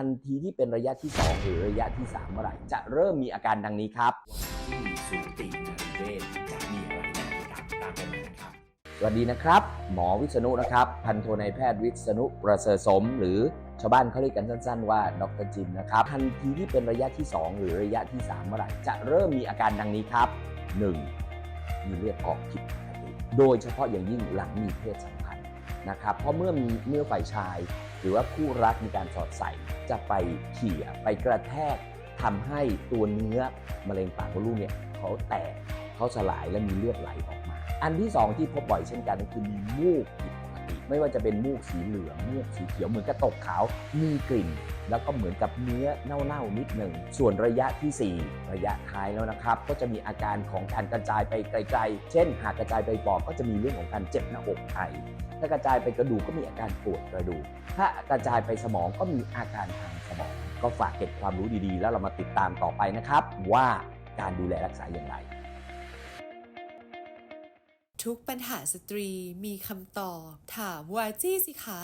ทันทีที่เป็นระยะที่ 2 หรือระยะที่3เมื่อไหร่จะเริ่มมีอาการดังนี้ครับที่สูตินรีเวชจะมีอะไรน่าติดตามตามกันมานะครับสวัสดีนะครับ หมอวิษณุนะครับ พันโทนายแพทย์วิษณุประเสริฐสม หรือชาวบ้านเขาเรียกกันสั้น ๆ ว่าดรจิมนะครับ ทันทีที่เป็นระยะที่ 2 หรือระยะที่ 3 เมื่อไหร่จะเริ่มมีอาการดังนี้ครับ 1. มีเลือดออกผิดปกติโดยเฉพาะอย่างยิ่งหลังมีเพศสัมพันธ์ นะครับ เพราะเมื่อมีเมื่อฝ่ายชาย หรือว่าคู่รักมีการสอดใส่จะไปเขี่ยไปกระแทกทำให้ตัวเนื้อมะเร็งปากมดลูกเนี่ยเขาแตกเขาสลายและมีเลือดไหลออกมา อันที่สองที่พบบ่อยเช่นกันก็คือมีมูกผิด ไม่ว่าจะเป็นมูกสีเหลืองมูกสีเขียวเหมือนกระตกขาวมีกลิ่น แล้วก็เหมือนกับเนื้อเน่าๆนิดหนึ่งส่วนระยะทีสี่ 4 ระยะท้ายแล้วนะครับ ก็จะมีอาการของการกระจายไปไกลๆ เช่น หากกระจายไปปอดก็จะมีเรื่องของการเจ็บหน้าอกไอถ้ากระจายไปกระดูกก็มีอาการปวดกระดูก ถ้ากระจายไปสมองก็มีอาการทางสมอง ก็ฝากเก็บความรู้ดีๆ แล้วเรามาติดตามต่อไปนะครับ ว่าการดูแลรักษาอย่างไร ทุกปัญหาสตรีมีคำตอบ ถามวาจี้สิคะ